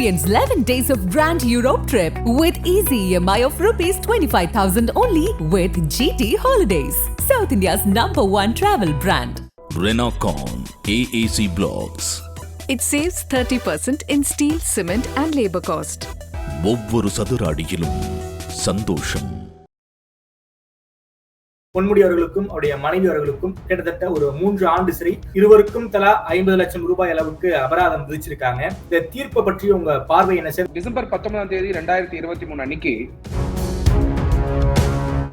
Experience 11 days of Grand Europe trip with easy EMI of rupees 25,000 only with GT Holidays, South India's number one travel brand. Renocon AAC Blocks It saves 30% in steel, cement, and labor cost. ஒவ்வொரு சதுர அடியிலும் சந்தோஷம் பொன்முடி அவர்களுக்கும் அவருடைய மனைவி அவர்களுக்கும் கிட்டத்தட்ட ஒரு மூன்று ஆண்டு சிறை இருவருக்கும் தலா ஐம்பது லட்சம் ரூபாய் அளவுக்கு அபராதம் விதிச்சிருக்காங்க. இந்த தீர்ப்பை பற்றி உங்க பார்வை என்ன சார்? டிசம்பர் பத்தொன்பதாம் தேதி ரெண்டாயிரத்தி இருபத்தி மூணு அன்னைக்கு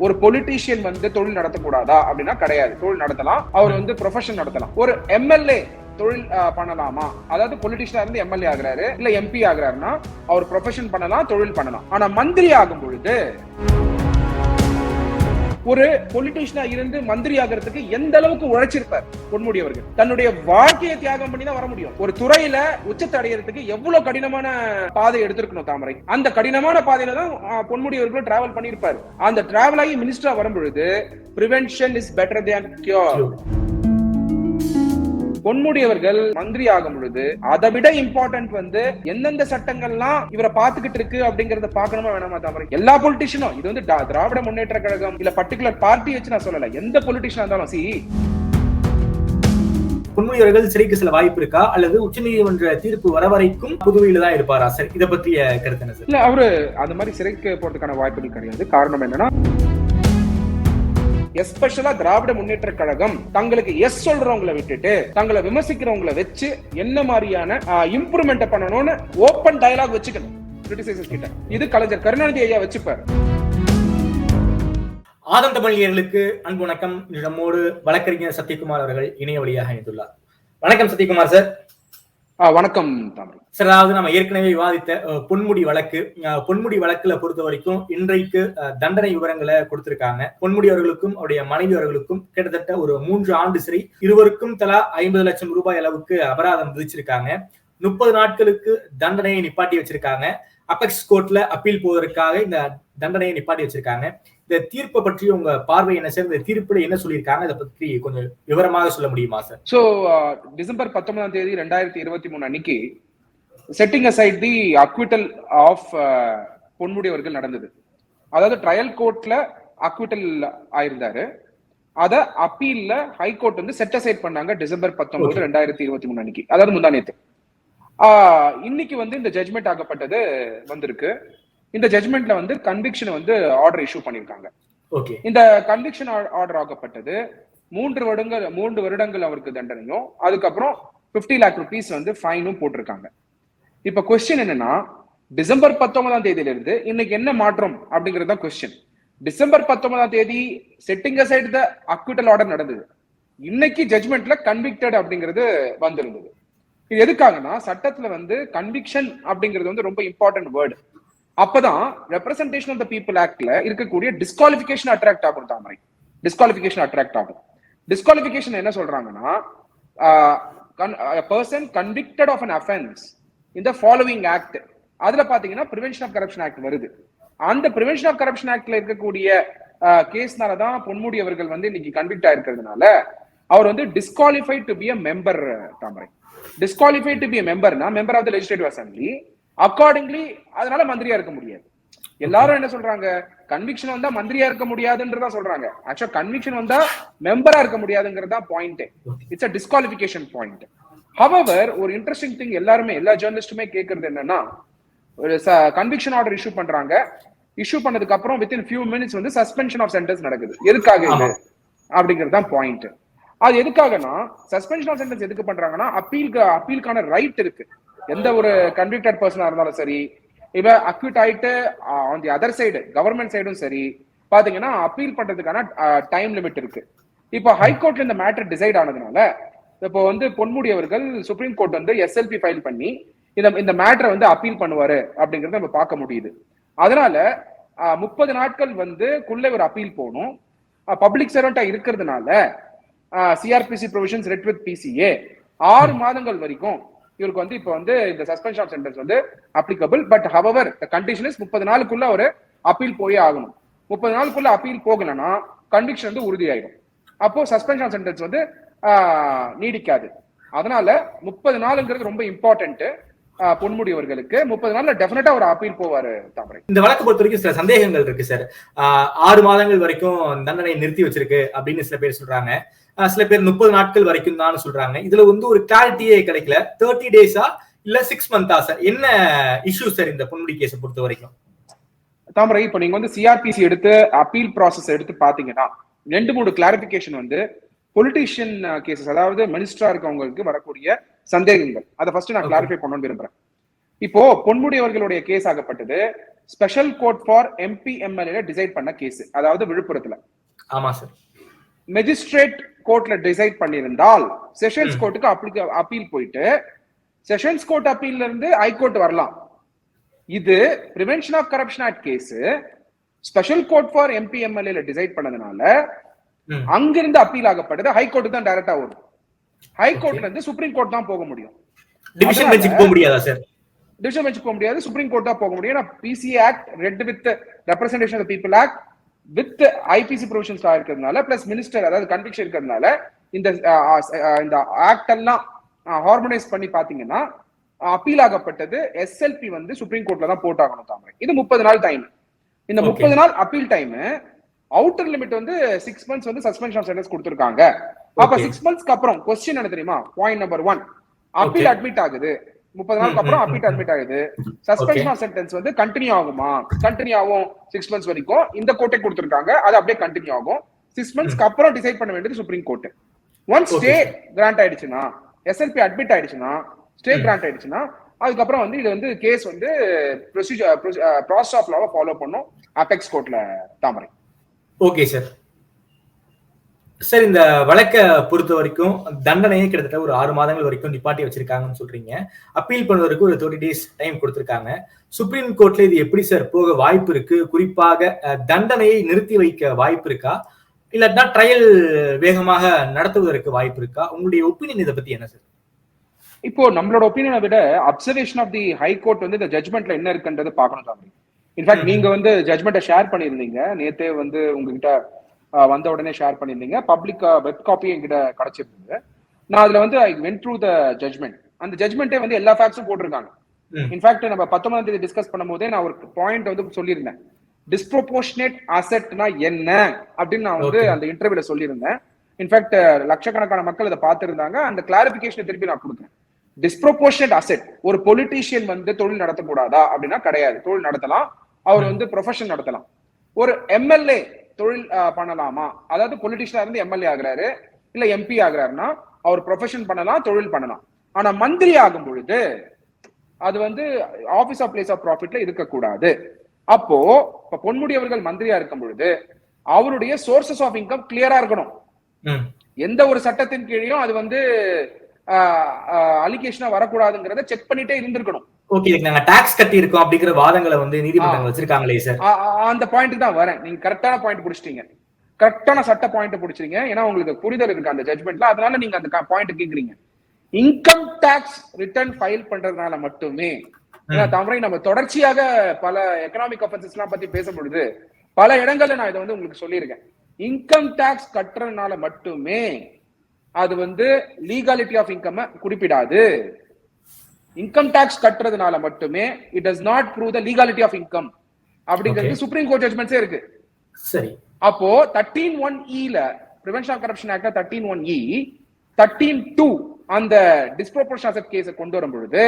ஒரு பொலிட்டீஷியன் வந்து தொழில் நடத்தக்கூடாதா அப்படின்னா கிடையாது. தொழில் நடத்தலாம். அவர் வந்து ப்ரொஃபஷன் நடத்தலாம். ஒரு எம்எல்ஏ தொழில் பண்ணலாமா? அதாவது பொலிட்டிஷியனா இருந்து எம்எல்ஏ ஆகுறாரு. இல்ல எம்பி ஆகுறாருன்னா அவர் ப்ரொஃபஷன் பண்ணலாம் தொழில் பண்ணலாம். ஆனா மந்திரி ஆகும் பொழுது ஒரு பொலிட்டீஷியனா இருந்து மந்திரி ஆகிறதுக்கு எந்த அளவுக்கு உழைச்சிருப்பார்? பொன்முடி அவர்கள். தன்னுடைய வாழ்க்கையை தியாகம் பண்ணி தான் வர முடியும். ஒரு துறையில உச்சத்தை அடையறதுக்கு எவ்வளவு கடினமான பாதை எடுத்திருக்கணும் தாமரை? அந்த கடினமான பாதையில தான் பொன்முடி அவர்கள் டிராவல் பண்ணியிருப்பாரு. அந்த டிராவல் ஆகி மினிஸ்டரா வரும்பொழுது prevention is better than cure Ponmudi அவர்கள் மந்திரி ஆகும் பொழுது அதை விட இம்பார்ட்டன்ட் வந்து எந்தெந்த சட்டங்கள்லாம் இவரை பாத்துக்கிட்டு இருக்கு அப்படிங்கறத பார்க்கணுமா வேணாமா தாமரை எல்லா பொலிட்டிஷியனும் இது வந்து திராவிட முன்னேற்ற கழகம் இல்ல பர்டிகுலர் பார்ட்டி வச்சு நான் சொல்லல எந்த பொலிட்டிஷியனா இருந்தாலும் சி. பொன்முடி அவர்கள் சிறைக்கு செல்ல வாய்ப்பு இருக்கா? அல்லது உச்சநீதிமன்ற தீர்ப்பு வர வரைக்கும் புதுவையில தான் இருப்பாரா சார்? இதை பற்றிய கருத்து என்ன சார்? இல்ல அவரு அந்த மாதிரி சிறைக்கு போறதுக்கான வாய்ப்புகள் கிடையாது. காரணம் என்னன்னா எஸ்பெஷலா திராவிட முன்னேற்ற கழகம் தங்களுக்கு எஸ் சொல்றவங்களை விட்டுட்டு தங்களை விமர்சிக்கிறவங்களை வச்சு என்ன மாதிரியான இம்ப்ரூவ்மெண்ட் பண்ணணும்னு ஓப்பன் டயலாக் வச்சுக்கணும். கிரிட்டிசைசர்ஸ் கிட்ட. இது கலைஞர் கருணாநிதி ஐயா வச்சுப்பாரு. ஆதம் தமிழியர்களுக்கு அன்பு வணக்கம். நம்மோடு வழக்கறிஞர் சத்யகுமார் அவர்கள் இணைய வழியாக இணைந்துள்ளார். வணக்கம் சத்யகுமார் சார். வணக்கம் தாமரை. சார் அதாவது நம்ம ஏற்கனவே விவாதித்த பொன்முடி வழக்கு. பொன்முடி வழக்குல பொறுத்த வரைக்கும் இன்றைக்கு அஹ், தண்டனை விவரங்களை கொடுத்திருக்காங்க. பொன்முடி அவர்களுக்கும் அவருடைய மனைவி அவர்களுக்கும் கிட்டத்தட்ட ஒரு மூன்று ஆண்டு சிறை இருவருக்கும் தலா ஐம்பது லட்சம் ரூபாய் அளவுக்கு அபராதம் விதிச்சிருக்காங்க. முப்பது நாட்களுக்கு தண்டனையை நிப்பாட்டி வச்சிருக்காங்க. அபெக்ஸ் கோர்ட்ல அப்பீல் போவதற்காக இந்த தண்டனையை நிப்பாட்டி வச்சிருக்காங்க. இந்த தீர்ப்பை பற்றி உங்க பார்வை என்ன சார்? இந்த தீர்ப்புல என்ன சொல்லியிருக்காங்க? இதை பற்றி கொஞ்சம் விவரமாக சொல்ல முடியுமா சார்? சோ டிசம்பர் பத்தொன்பதாம் தேதி ரெண்டாயிரத்தி இருபத்தி மூணு அன்னைக்கு setting aside the acquittal of Ponmudi அவர்கள் நடந்தது. அதாவது ட்ரையல் கோர்ட்ல அக்விட்டல் ஆயிருந்தாரு. அத அப்பீல்ல ஹை கோர்ட் வந்து செட் அசைட் பண்ணாங்க டிசம்பர் பத்தொன்பது ரெண்டாயிரத்தி இருபத்தி மூணு அன்னைக்கு. அதாவது முந்தா நேத்து. ஆஹ் இன்னைக்கு வந்து இந்த ஜட்மெண்ட் ஆகப்பட்டது வந்திருக்கு. இந்த ஜட்மெண்ட்ல வந்து கன்விக்ஷன் வந்து ஆர்டர் இஷ்யூ பண்ணிருக்காங்க. ஓகே இந்த கன்விக்ஷன் ஆர்டர் ஆகப்பட்டது மூன்று வருடங்கள் மூன்று வருடங்கள் அவருக்கு தண்டனையும் அதுக்கப்புறம் 50 லேக் ருபீஸ் வந்து ஃபைனும் போட்டிருக்காங்க. இப்ப கொஸ்டின் என்னன்னா டிசம்பர் பத்தொன்பதாம் தேதியில இருந்து இன்னைக்கு என்ன மாற்றம் அப்படிங்கிறது தான் கொஸ்டின் டிசம்பர் பத்தொன்பதாம் தேதி setting aside the acquittal order நடந்தது. இன்னைக்கு ஜட்மெண்ட்ல கன்விக்டட் அப்படிங்கிறது வந்திருந்தது. இது எதுக்காகனா சட்டத்துல வந்து கன்விக்ஷன் அப்படிங்கிறது வந்து ரொம்ப இம்பார்ட்டன்ட் வேர்டு அப்பதான் ரெப்ரசன்டேஷன் ஆஃப் த பீப்புள் ஆக்ட்ல இருக்கக்கூடிய டிஸ்குவாலிபிகேஷன் அட்ராக்ட் ஆகும் தாமரை. டிஸ்குவாலிபிகேஷன் அட்ராக்ட் ஆகும். டிஸ்குவாலிபிகேஷன் என்ன சொல்றாங்கன்னா person convicted of an offence இந்த ஃபாலோவிங் ஆக்ட் அதுல பாத்தீங்கன்னா பிரிவென்ஷன் ஆஃப் கரப்ஷன் ஆக்ட் வருது. அந்த பிரிவென்ஷன் ஆஃப் கரப்ஷன் ஆக்ட்ல இருக்கக்கூடிய கேஸ்னால தான் பொன்முடி அவர்கள் வந்து இன்னைக்கு கன்விக்ட் ஆயிருக்கிறதுனால அவர் வந்து disqualified to be a member Thamarai. Disqualified to be மெம்பர்னா member of the legislative assembly accordingly அதனால மந்திரியா இருக்க முடியாது. எல்லாரும் என்ன சொல்றாங்க? கன்விக்ஷன் வந்தா மந்திரியா இருக்க முடியாதுன்றதா சொல்றாங்க. ஆக்சுவலா கன்விக்ஷன் வந்தா மெம்பரா இருக்க முடியாதுங்கிறதா point it's a disqualification point however ஒரு இன்ட்ரெஸ்டிங் திங் எல்லாருமே எல்லா ஜேர்னலிஸ்டுமே கேட்கறது என்னன்னா ஒரு கன்விக்ஷன் ஆர்டர் இஷ்யூ பண்றாங்க. இஷ்யூ பண்ணதுக்கு அப்புறம் வித்தின் ஃபியூ மினிட்ஸ் வந்து சஸ்பென்ஷன் ஆஃப் சென்டென்ஸ் நடக்குது. எதுக்காக இது? அப்படிங்கிறது தான் பாயிண்ட் அது எதுக்காகனா சஸ்பென்ஷன் ஆஃப் சென்டென்ஸ் எதுக்கு பண்றாங்கன்னா அப்பீலுக்கு அப்பீலுக்கான ரைட் இருக்கு. எந்த ஒரு கன்விக்டட் பர்சனா இருந்தாலும் சரி இவ அக்யூட் ஆயிட்டு on the other side government சைடும் சரி பாத்தீங்கன்னா அப்பீல் பண்றதுக்கான டைம் லிமிட் இருக்கு. இப்போ ஹைகோர்ட்ல இந்த மேட்டர் டிசைட் ஆனதுனால இப்போ வந்து பொன்முடி அவர்கள் சுப்ரீம் கோர்ட் வந்து எஸ்எல்பி ஃபைல் பண்ணி இந்த இந்த மேட்டரை வந்து அப்பீல் பண்ணுவாரு அப்படிங்கறத நம்ம பார்க்க முடியுது. அதனால முப்பது நாட்கள் வந்து குள்ள ஒரு அப்பீல் போகணும். பப்ளிக் சர்வெண்டா இருக்கிறதுனால CrPC provisions read with PCA ஆறு மாதங்கள் வரைக்கும் இவருக்கு வந்து இப்போ வந்து இந்த சஸ்பென்ஷன் ஆஃப் சென்டென்ஸ் வந்து applicable but however the condition is முப்பது நாளுக்குள்ள ஒரு அப்பீல் போயே ஆகணும். முப்பது நாளுக்குள்ள அப்பீல் போகலன்னா கன்விக்ஷன் வந்து உறுதியாயிடும் அப்போ சஸ்பென்ஷன் சென்டென்ஸ் வந்து நீடிக்காது. அதனால முப்பது நாளுங்கிறது ரொம்ப இம்பார்ட்டன்ட் அஹ், பொன்முடி அவர்களுக்கு முப்பது நாள்ல டெஃபினட்டா ஒரு அப்பீல் போவாரு தாமரை. இந்த வழக்கு பொறுத்த வரைக்கும் சில சந்தேகங்கள் இருக்கு சார் ஆறு மாதங்கள் வரைக்கும் தண்டனை நிறுத்தி வச்சிருக்கு அப்படின்னு சில பேர் சொல்றாங்க. சில பேர் முப்பது நாட்கள் வரைக்கும் தான் சொல்றாங்க. இதுல வந்து ஒரு கிளாரிட்டியே கிடைக்கல. தேர்ட்டி டேஸா இல்ல சிக்ஸ் மந்தா சார் என்ன இஷ்யூ சார் இந்த பொன்முடி கேஸை பொறுத்த வரைக்கும்? தாமரை இப்ப நீங்க வந்து சிஆர்பிசி எடுத்து அப்பீல் ப்ராசஸ் எடுத்து பாத்தீங்கன்னா ரெண்டு மூணு கிளாரிபிகேஷன் வந்து பொலிட்டீஷியன் கேசஸ் அதாவது மினிஸ்டரா இருக்கவங்களுக்கு வரக்கூடிய சந்தேகங்கள். அதை ஃபர்ஸ்ட் நான். கிளாரிஃபை பண்ணணும்னு விரும்புறேன். இப்போ பொன்முடி அவர்களுடைய case ஆகப்பட்டது. Special court for MP MLA decide பண்ண கேஸ் அதாவது விழுப்புரத்துல. ஆமா சார் மெஜிஸ்ட்ரேட் கோர்ட்ல டிசைட் பண்ணியிருந்தால் செஷன்ஸ். கோர்ட்டுக்கு அப்ளிக அப்பீல் போயிட்டு செஷன்ஸ் கோர்ட் அப்பீல்ல இருந்து ஹைகோர்ட் வரலாம். இது prevention of corruption act case special court for MP எம்எல்ஏல decide பண்ணதுனால. அங்கிருந்து அப்பீல் ஆகப்பட்டது. ஹைகோர்ட் தான் டைரக்டா வரும் ஹைகோர்ட்ல இருந்து சுப்ரீம் கோர்ட் தான் போக முடியும். டிவிஷன் பெஞ்சுக்கு போக முடியாதா சார் டிவிஷன் பெஞ்ச் போக முடியாது. சுப்ரீம் கோர்ட் தான் போக முடியும். ஏன்னா PC act read with representation of people act with IPC provisions இருக்கிறதுனால பிளஸ் மினிஸ்டர் அதாவது கன்விக்ஷன் இருக்கிறதுனால இந்த இந்த ஆக்ட் எல்லாம் ஹார்மனைஸ் பண்ணி பாத்தீங்கன்னா அப்பீல் ஆகப்பட்டது எஸ்எல்பி வந்து சுப்ரீம் கோர்ட்ல தான் போட்டாகணும் தாமரை இது முப்பது நாள் டைம் இந்த. முப்பது நாள் அப்பீல் டைம் அவுட்டர் லிமிட் வந்து சிக்ஸ் மந்த்ஸ் வந்து சஸ்பென்ஷன் ஆஃப் சென்டென்ஸ் கொடுத்திருக்காங்க அப்ப. சிக்ஸ் மந்த்ஸ்க்கு அப்புறம் கொஸ்டின் என்ன தெரியுமா point number one appeal. Admit ஆகுது முப்பது நாளுக்கு அப்புறம் ம். அட்மிட் ஆகுது சஸ்பென்ஷன் ஆஃப் சென்டென்ஸ் வந்து கண்டினியூ ஆகுமா? கண்டினியூ ஆகும் சிக்ஸ் மந்த்ஸ் வரைக்கும். இந்த கோர்ட்டை கொடுத்திருக்காங்க. அது அப்படியே கண்டினியூ ஆகும். சிக்ஸ் மந்த்ஸ்க்கு அப்புறம் டிசைட் பண்ண வேண்டியது supreme court once stay. Grant ஆயிடுச்சுன்னா எஸ்எல்பி அட்மிட் ஆயிடுச்சுன்னா ஸ்டே. கிராண்ட் ஆயிடுச்சுன்னா அதுக்கப்புறம் வந்து இது வந்து கேஸ் வந்து ப்ரொசீஜர் ப்ராசஸ் ஆஃப் லாவை ஃபாலோ பண்ணும். அபெக்ஸ் கோர்ட்ல தாமரை. ஓகே சார் சார் இந்த வழக்கை பொறுத்த வரைக்கும் தண்டனையே கிட்டத்தட்ட ஒரு ஆறு மாதங்கள் வரைக்கும் நிப்பாட்டி வச்சிருக்காங்கன்னு சொல்றீங்க. அப்பீல் பண்ணுவதற்கு ஒரு தேர்ட்டி டேஸ் டைம் கொடுத்திருக்காங்க. சுப்ரீம் கோர்ட்ல இது எப்படி சார் போக வாய்ப்பு இருக்கு? குறிப்பாக தண்டனையை நிறுத்தி வைக்க வாய்ப்பு இருக்கா? இல்லாட்டினா ட்ரையல் வேகமாக நடத்துவதற்கு வாய்ப்பு இருக்கா? உங்களுடைய ஒப்பீனியன் இதை பத்தி என்ன சார்? இப்போ நம்மளோட ஒப்பீனியனை விட observation of the high court வந்து இந்த ஜட்மெண்ட்ல என்ன இருக்குன்றது பார்க்கணும் தாமரை இன்ஃபேக்ட். நீங்க வந்து ஜட்மெண்ட்டை ஷேர் பண்ணியிருந்தீங்க. நேத்தே வந்து உங்ககிட்ட வந்த உடனே ஷேர் பண்ணியிருந்தீங்க. பப்ளிக் வெப் காப்பி என்கிட்ட கிடைச்சிருந்தது. நான் அதுல வந்து I went through the judgment அந்த ஜட்மெண்ட்டே வந்து எல்லா ஃபேக்ட்ஸும் போட்டிருக்காங்க. இன்ஃபேக்ட் நம்ம பத்தொன்பதாம் தேதி டிஸ்கஸ் பண்ணும்போதே நான் ஒரு பாயிண்ட் வந்து சொல்லியிருந்தேன். டிஸ்ப்ரோபோர்ஷனேட் அசெட்னா என்ன? அப்படின்னு நான் வந்து. அந்த இன்டர்வியூல சொல்லியிருந்தேன். இன்ஃபேக்ட் லட்சக்கணக்கான மக்கள் அதை பார்த்திருந்தாங்க. அந்த கிளாரிபிகேஷனை திருப்பி நான் கொடுத்தேன். டிஸ்ப்ரோபோர்ஷனேட் அசெட் ஒரு பொலிட்டீஷியன் வந்து தொழில் நடத்தக்கூடாதா? அப்படின்னா கிடையாது. தொழில் நடத்தலாம். அவர் வந்து ப்ரொஃபஷன் நடத்தலாம். ஒரு எம்எல்ஏ தொழில் பண்ணலாமா? அதாவது பொலிட்டிஷியனா இருந்து எம்எல்ஏ ஆகுறாரு இல்ல எம்பி ஆகுறாருன்னா அவர் ப்ரொஃபஷன் பண்ணலாம் தொழில் பண்ணலாம். ஆனா மந்திரி ஆகும் பொழுது அது வந்து ஆபீஸ் ஆஃப் பிளேஸ் ஆஃப் ப்ராஃபிட்ல இருக்கக்கூடாது. அப்போ இப்ப பொன்முடி அவர்கள் மந்திரியா இருக்கும் பொழுது அவருடைய சோர்சஸ் ஆஃப் இன்கம் கிளியரா இருக்கணும். எந்த ஒரு சட்டத்தின் கீழையும் அது வந்து அலிகேஷனா வரக்கூடாதுங்கிறத செக் பண்ணிட்டே இருந்திருக்கணும். ஓகே இதுக்கு நாங்க டாக்ஸ் கட்டி இருக்கோம் அப்படிங்கிற வாதங்களை வந்து நீதிமன்றங்கள் வச்சிருக்காங்களே சார் அந்த பாயிண்ட் தான் வரேன். நீங்க கரெக்டான பாயிண்ட் பிடிச்சிட்டீங்க. கரெக்டான சட்ட பாயிண்ட் பிடிச்சிருங்க. ஏன்னா உங்களுக்கு புரிதல் இருக்கு அந்த ஜட்மெண்ட்ல அதனால நீங்க அந்த பாயிண்ட் கேக்குறீங்க. இன்கம் டாக்ஸ் ரிட்டர்ன் ஃபைல் பண்றதுனால மட்டுமே ஏன்னா தாமரை நம்ம தொடர்ச்சியாக பல எக்கனாமிக் அஃபென்சஸ் எல்லாம் பத்தி பேசும் பொழுது பல இடங்கள்ல நான் இதை வந்து உங்களுக்கு சொல்லியிருக்கேன். இன்கம் டாக்ஸ் கட்டுறதுனால மட்டுமே அது வந்து லீகாலிட்டி ஆஃப் இன்கம் குறிப்பிடாது. இன்கம் டாக்ஸ் கட்டுறதுனால மட்டுமே it does not prove the legality of income அப்படிங்கிறது. சுப்ரீம் கோர்ட் ஜட்மெண்ட்ஸே இருக்கு சரி அப்போ தேர்ட்டீன் ஒன் இல prevention of corruption act thirteen one E thirteen two அந்த டிஸ்ப்ரோபோர்ஷன் அசெட் கேஸை கொண்டு வரும் பொழுது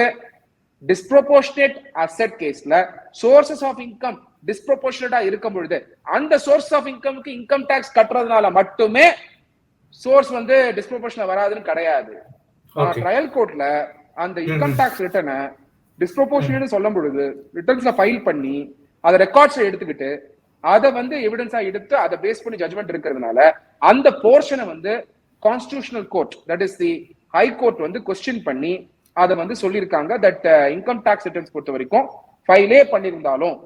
டிஸ்ப்ரோபோர்ஷனேட் அசெட் கேஸ்ல சோர்சஸ் ஆஃப் இன்கம் டிஸ்ப்ரோபோர்ஷனேட்டா இருக்கும் பொழுது அந்த சோர்ஸ் ஆஃப் இன்கம்க்கு இன்கம் டாக்ஸ் கட்டுறதுனால மட்டுமே சோர்ஸ் வந்து டிஸ்ப்ரோபோர்ஷனல் வராதுன்னு கிடையாது. ட்ரையல் கோர்ட்ல அந்த இன்கம் டாக்ஸ் ரிட்டர்னை டிஸ்ப்ரோபோர்ஷனேட் சொல்லும் பொழுது ரிட்டர்ன்ஸ்ல ஃபைல் பண்ணி அதை ரெக்கார்ட்ஸ் எடுத்துக்கிட்டு அதை வந்து எவிடன்ஸா எடுத்து அதை பேஸ் பண்ணி ஜட்மெண்ட் இருக்கிறதுனால அந்த போர்ஷனை வந்து constitutional court that is the high court வந்து கொஸ்டின் பண்ணி அதை வந்து சொல்லியிருக்காங்க தட் இன்கம் டாக்ஸ் ரிட்டர்ன்ஸ் பொறுத்த வரைக்கும் ஃபைலே பண்ணியிருந்தாலும்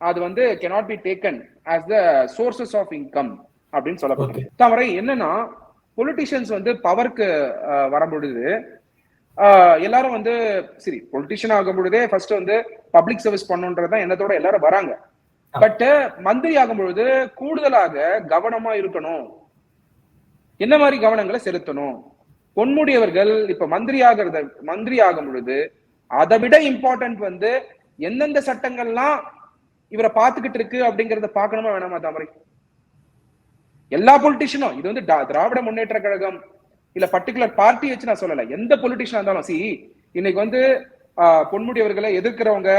அது வந்து cannot be taken as the sources of income அப்படின்னு சொல்லப்படுது தவறை என்னன்னா பொலிட்டிஷியன்ஸ் வந்து பவருக்கு வரும்பொழுது ஆஹ் எல்லாரும் வந்து சரி பொலிட்டிஷியன் ஆகும் பொழுதே ஃபர்ஸ்ட் வந்து பப்ளிக் சர்வீஸ் பண்ணுன்றதுதான் எண்ணத்தோட எல்லாரும் வராங்க. பட் மந்திரி ஆகும் பொழுது கூடுதலாக கவனமா இருக்கணும். என்ன மாதிரி கவனங்களை செலுத்தணும்? பொன்முடி அவர்கள் இப்ப மந்திரி ஆகிறத மந்திரி ஆகும் பொழுது அதை விட இம்பார்ட்டன்ட் வந்து எந்தெந்த சட்டங்கள்லாம் இவரை பார்த்துக்கிட்டு இருக்கு அப்படிங்கறத பார்க்கணுமா வேணாமா தாமரை? எல்லா பொலிட்டிஷியனும் இது வந்து திராவிட முன்னேற்ற கழகம் இல்ல பர்டிகுலர் பார்ட்டி வச்சு நான் சொல்லல. எந்த பொலிட்டிஷியனா இருந்தாலும் சி இன்னைக்கு வந்து பொன்முடி அவர்களை எதிர்க்கிறவங்க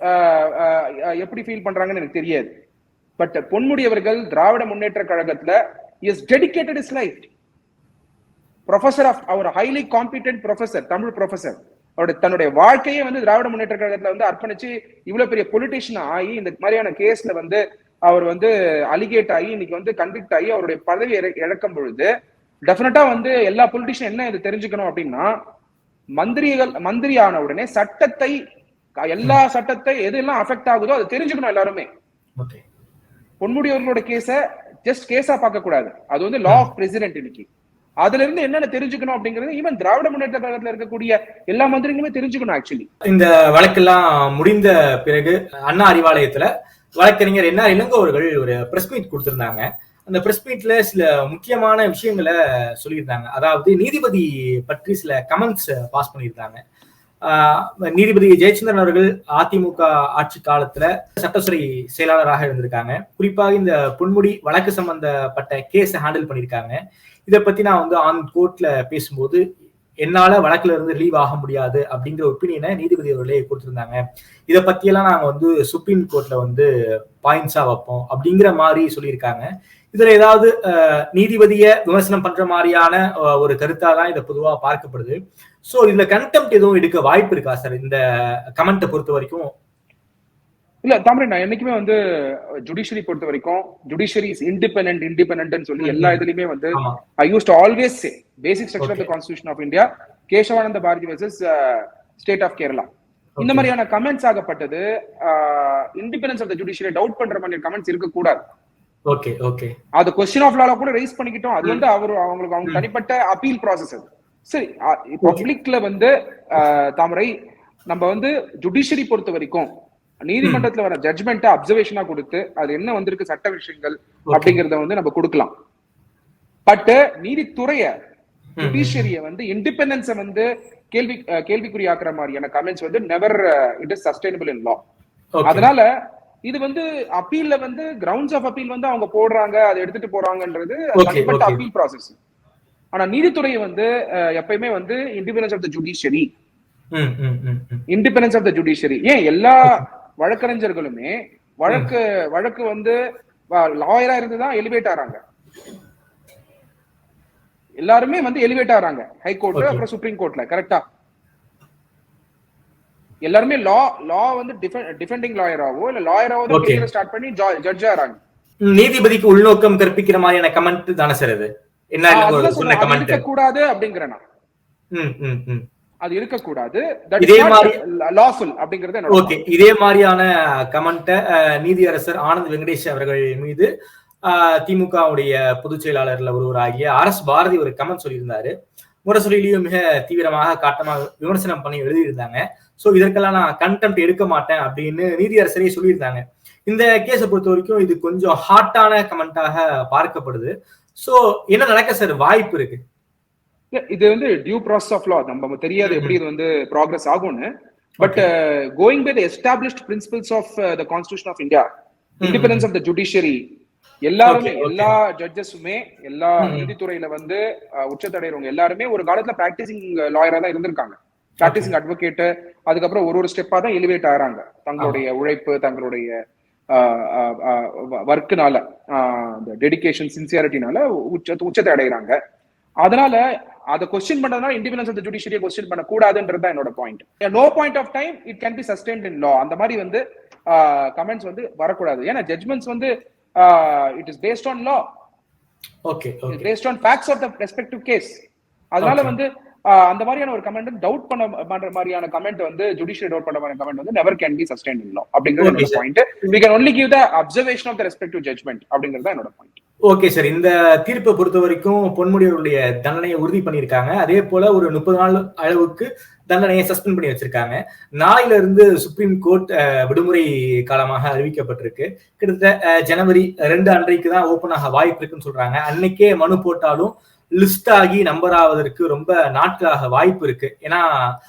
ஆஹ், எப்படி ஃபீல் பண்றாங்கன்னு எனக்கு தெரியாது. பட் பொன்முடி அவர்கள் Dravida Munnetra கழகத்துல is dedicated is life professor of our highly competent professor Tamil professor அவருடைய தன்னுடைய வாழ்க்கையே வந்து திராவிட முன்னேற்ற கழகத்துல வந்து அர்ப்பணிச்சு இவ்வளவு பெரிய பொலிட்டிஷியன் ஆகி இந்த மாதிரியான கேஸ்ல வந்து அவர் வந்து அலிகேட் ஆகி இன்னைக்கு வந்து கன்விக்ட் ஆகி அவருடைய பதவி இழக்கும் பொழுது டெஃபினட்டா வந்து எல்லா பொலிட்டிஷியன் என்ன இது தெரிஞ்சுக்கணும் அப்படின்னா மந்திரிகள் மந்திரி ஆன உடனே சட்டத்தை எல்லா சட்டத்தை எதெல்லாம் அஃபெக்ட் ஆகுதோ அதை தெரிஞ்சுக்கணும் எல்லாருமே. ஓகே. பொன்முடி அவர்களோட கேஸ ஜஸ்ட் கேஸா பார்க்க கூடாது. அது வந்து லா ஆஃப் பிரசிடென்ட் இன்னைக்கு. அதுல இருந்து என்னென்ன தெரிஞ்சுக்கணும் அப்படிங்கிறது ஈவன் திராவிட முன்னேற்ற கழகத்துல இருக்கக்கூடிய எல்லா மந்திரிகளுமே தெரிஞ்சுக்கணும் ஆக்சுவலி இந்த வழக்கெல்லாம் முடிந்த பிறகு அண்ணா அறிவாலயத்துல வழக்கறிஞர் என்ன இளங்கோ அவர்கள் ஒரு பிரஸ் மீட் கொடுத்திருந்தாங்க. அந்த பிரஸ் மீட்ல சில முக்கியமான விஷயங்களை சொல்லியிருந்தாங்க. அதாவது நீதிபதி பற்றி சில கமெண்ட்ஸ் பாஸ் பண்ணியிருந்தாங்க. நீதிபதி ஜெயச்சந்திரன் அவர்கள் அதிமுக ஆட்சி காலத்துல சட்டத்துறை செயலாளராக இருந்திருக்காங்க. குறிப்பாக இந்த பொன்முடி வழக்கு சம்பந்தப்பட்ட கேஸ் ஹேண்டில் பண்ணியிருக்காங்க. இதை பத்தி நான் வந்து ஆன் கோர்ட்ல பேசும்போது என்னால வழக்குல இருந்து ரிலீவ் ஆக முடியாது அப்படிங்கிற ஒப்பீனியனை நீதிபதி அவர்களே கொடுத்திருந்தாங்க. இதை பத்தியெல்லாம் நாங்க வந்து சுப்ரீம் கோர்ட்ல வந்து பாயிண்ட்ஸா வைப்போம் அப்படிங்கிற மாதிரி சொல்லியிருக்காங்க. இதுல ஏதாவது நீதிபதிய விமர்சனம் பண்ற மாதிரியான ஒரு கருத்தா தான் இதை பொதுவா பார்க்கப்படுது. சோ இதுல கண்டெம்ட் எதுவும் எடுக்க வாய்ப்பு இருக்கா சார் இந்த கமெண்ட்டை பொறுத்த வரைக்கும்? இல்ல தாமரை நான் என்னைக்குமே வந்து ஜுடிஷியரி பொறுத்த வரைக்கும் ஜுடிஷியரி இஸ் இண்டிபெண்டன்ட் இண்டிபெண்டன்ட் சொல்லி எல்லா இதுலயுமே வந்து I use always say basic structure of the. Constitution of India Kesavananda Bharati versus state of Kerala இந்த. மாதிரியான comments ஆகப்பட்டது independence of the judiciary doubt பண்ற மாதிரி கமெண்ட்ஸ் இருக்கக்கூடாது. ஓகே ஓகே அது கொஸ்டின் ஆஃப் லால கூட ரைஸ் பண்ணிக்கிட்டோம். அது வந்து அவர் அவங்களுக்கு அவங்க தனிப்பட்ட அப்பீல் ப்ராசஸ் அது. சரி பப்ளிக்ல வந்து தாமரை நம்ம வந்து ஜுடிஷியரி பொறுத்த வரைக்கும் நீதிமன்றத்துல வர ஜட்மெண்ட்டை அப்சர்வேஷனா கொடுத்து அது என்ன வந்திருக்கு சட்ட விஷயங்கள் அப்படிங்கறத வந்து நம்ம கொடுக்கலாம். பட் நீதித்துறைய ஜுடிஷியரிய வந்து இண்டிபெண்டன்ஸ வந்து கேள்வி அஹ், கேள்விக்குறியாக்குற மாதிரியான கமெண்ட்ஸ் வந்து never it is sustainable in law அதனால இது வந்து அப்பீல்ல வந்து கிரவுண்ட்ஸ் ஆஃப் அப்பீல் வந்து அவங்க போடுறாங்க அதை எடுத்துட்டு போறாங்கன்றது தனிப்பட்ட. அப்பீல் ப்ராசஸ் ஆனா நீதித்துறை வந்து எப்பயுமே வந்து independence of the judiciary independence of the judiciary ஏன் எல்லா வழக்கறிஞர்களுமே வழக்கு வழக்கு வந்து லாயரா இருந்து தான் எலிவேட் ஆறாங்க. எல்லாருமே வந்து எலிவேட் ஆறாங்க. High court Okay. அப்புறம் சுப்ரீம் கோர்ட்ல கரெக்டா எல்லாருமே லா லா வந்து டிஃபெண்டிங் லாயராவோ இல்ல லாயராவோ. ஸ்டார்ட் பண்ணி ஜட்ஜ் ஆறாங்க நீதிபதிக்கு உள்நோக்கம் கற்பிக்கிற மாதிரியான கமெண்ட் தானே சார் இது? என்ன சொன்ன கமெண்ட் இருக்கக்கூடாது அப்படிங்கிறேன் அது இருக்கக்கூடாது. இதே மாதிரி- லாஃபுல் அப்படிங்கறது ஓகே இதே மாதிரியான கமெண்ட்டை நீதியரசர் ஆனந்த் வெங்கடேஷ் அவர்கள் மீது திமுகவுடைய பொதுச் செயலாளர்ல ஒருவராகிய ஆர் எஸ் பாரதி ஒரு கமெண்ட் சொல்லியிருந்தாரு. முரசொலியிலையும் மிக தீவிரமாக காட்டமாக விமர்சனம் பண்ணி எழுதியிருந்தாங்க. சோ இதற்கெல்லாம் நான் கண்டெம்ட் எடுக்க மாட்டேன் அப்படின்னு நீதியரசரே சொல்லியிருந்தாங்க. இந்த கேஸை பொறுத்த வரைக்கும் இது கொஞ்சம் ஹாட்டான கமெண்டாக பார்க்கப்படுது. சோ என்ன நடக்க சார் வாய்ப்பு இருக்கு. இது வந்து டியூ ப்ராசஸ் ஆஃப் லா நம்ம தெரியாது எப்படி இது வந்து ப்ராக்ரஸ் ஆகும்னு. But going by the established principles of the constitution of India independence of the judiciary எல்லாருமே. எல்லா ஜட்ஜஸுமே எல்லா நீதித்துறையில வந்து அஹ், உச்சத்தடைறவங்க எல்லாருமே ஒரு காலத்துல பிராக்டிசிங் லாயரா தான் இருந்திருக்காங்க. பிராக்டிசிங் அட்வொகேட் அதுக்கப்புறம் ஒரு ஒரு ஸ்டெப்பா தான் எலிவேட் ஆகிறாங்க. தங்களுடைய உழைப்பு தங்களுடைய ஒர்க்குனால டெடிகேஷன் சின்சியாரிட்டினால உச்ச உச்சத்தை அடைகிறாங்க. அதனால அதை கொஸ்டின் பண்றதுனால இண்டிபெண்டன்ஸ் ஆஃப் ஜுடிஷியரியை கொஸ்டின் பண்ண கூடாதுன்றது தான் என்னோட point no point of time it can be sustained in law அந்த மாதிரி வந்து கமெண்ட்ஸ் வந்து வரக்கூடாது. ஏன்னா ஜட்மெண்ட்ஸ் வந்து it is based on law okay based on facts of the respective case அதனால வந்து அந்த மாதிரியான ஒரு கமெண்ட் டவுட் பண்ண பண்ற மாதிரியான கமெண்ட் வந்து ஜுடிஷியல் டவுட் பண்ண மாதிரியான கமெண்ட் வந்து never can be sustain in law அப்படிங்கிறது. Point we can only give the observation of the respective judgment அப்படிங்கிறது தான் என்னோட பாயிண்ட் ஓகே சார் இந்த தீர்ப்பை பொறுத்த வரைக்கும் பொன்முடி அவருடைய தண்டனையை உறுதி பண்ணியிருக்காங்க. அதே போல ஒரு முப்பது நாள் அளவுக்கு தண்டனையை சஸ்பெண்ட் பண்ணி வச்சிருக்காங்க. நாளையில இருந்து சுப்ரீம் கோர்ட் விடுமுறை காலமாக அறிவிக்கப்பட்டிருக்கு. கிட்டத்தட்ட ஜனவரி ரெண்டு அன்றைக்கு தான் ஓபன் ஆக வாய்ப்பு இருக்குன்னு சொல்றாங்க. அன்னைக்கே மனு போட்டாலும் லிஸ்ட் ஆகி நம்பர் ஆவதற்கு ரொம்ப நாட்களாக வாய்ப்பு இருக்கு. ஏன்னா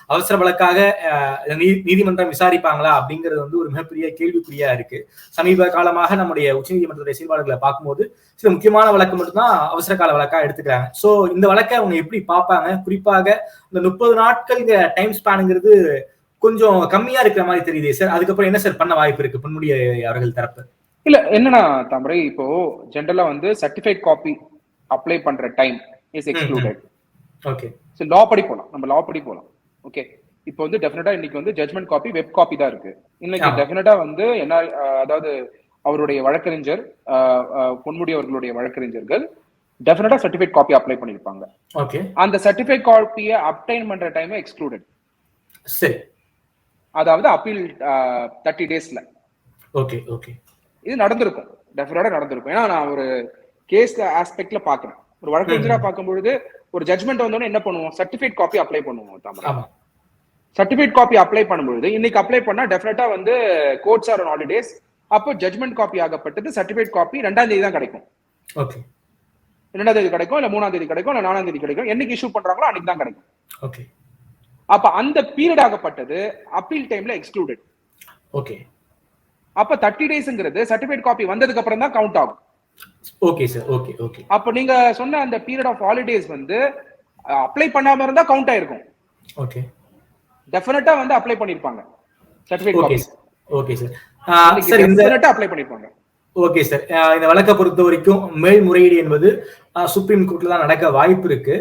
அவசர வழக்காக நீ- நீதிமன்றம் விசாரிப்பாங்களா அப்படிங்கிறது வந்து ஒரு மிகப்பெரிய கேள்விக்குறியா இருக்கு. சமீப காலமாக நம்முடைய உச்சநீதிமன்றத்துடைய செயல்பாடுகளை பார்க்கும்போது சில முக்கியமான வழக்கு மட்டும்தான் அவசர கால வழக்கா எடுத்துக்கிறாங்க. சோ இந்த வழக்கை அவங்க எப்படி பார்ப்பாங்க? குறிப்பாக இந்த முப்பது நாட்கள் டைம் ஸ்பேனுங்கிறது கொஞ்சம் கம்மியா இருக்கிற மாதிரி தெரியுதே சார் அதுக்கப்புறம் என்ன சார் பண்ண வாய்ப்பு இருக்கு பொன்முடி அவர்கள் தரப்பு? இல்ல என்னன்னா தாமரை இப்போ ஜென்ரலா வந்து சர்டிஃபைட் காப்பி அப்ளை பண்ற time is excluded okay so law படி போலாம். நம்ம லா படி போலாம். ஓகே இப்போ வந்து டெஃபினட்டா இன்னைக்கு வந்து ஜட்மெண்ட் காப்பி வெப் காப்பி தான் இருக்கு. இன்னைக்கு. டெஃபினட்டா வந்து என்ன அதாவது அவருடைய வழக்கறிஞர் பொன்முடி அவர்களுடைய வழக்கறிஞர்கள் டெஃபினட்டா சர்டிஃபைட் காப்பி அப்ளை பண்ணிருப்பாங்க. ஓகே அந்த சர்டிஃபைட் காப்பியை அப்டைன் பண்ற டைம் எக்ஸ்க்ளூடட் சரி. அதாவது அப்பீல் தேர்ட்டி டேஸ்ல ஓகே ஓகே இது நடந்திருக்கும். டெஃபினட்டா நடந்திருக்கும். ஏன்னா நான் ஒரு கேஸ் ஆஸ்பெக்ட்ல பாக்குறேன் ஒரு வழக்கறிஞரா பார்க்கும்பொழுது ஒரு ஜட்மெண்ட் வந்தோடனே என்ன பண்ணுவோம்? சர்டிஃபைட் காப்பி அப்ளை பண்ணுவோம் தாமரை. சர்டிஃபிகேட் காப்பி அப்ளை பண்ணும்பொழுது இன்னைக்கு அப்ளை பண்ணா டெஃபினட்டா வந்து கோர்ட்ஸ் ஆர் ஹாலிடேஸ் அப்போ ஜட்மெண்ட் காப்பி ஆகப்பட்டது சர்டிஃபிகேட் காப்பி ரெண்டாம் தேதி தான் கிடைக்கும். ஓகே ரெண்டாம் தேதி கிடைக்கும் இல்ல மூணாம் தேதி கிடைக்கும் இல்ல நாலாம் தேதி கிடைக்கும். என்னைக்கு இஷ்யூ பண்றாங்களோ அன்னைக்கு தான் கிடைக்கும். ஓகே அப்ப அந்த பீரியட் ஆகப்பட்டது அப்பீல் டைம்ல எக்ஸ்க்ளூடட் ஓகே அப்ப தேர்ட்டி டேஸ்ங்கிறது சர்டிஃபிகேட் காப்பி வந்ததுக்கு அப்புறம் தான் கவுண்ட் ஆகும். ஓகே சார் ஓகே ஓகே அப்ப நீங்க சொன்ன அந்த பீரியட் ஆஃப் ஹாலிடேஸ் வந்து அப்ளை பண்ணாம இருந்தா கவுண்ட் ஆயிருக்கும். ஓகே டெஃபினட்டா வந்து அப்ளை பண்ணிருப்பாங்க. Certificate okay sir okay sir sir இந்த அப்ளை பண்ணிருப்பாங்க. ஓகே சார் இந்த வழக்கை பொறுத்த வரைக்கும் மேல்முறையீடு என்பது சுப்ரீம் கோர்ட்ல தான் நடக்க வாய்ப்பு இருக்கு.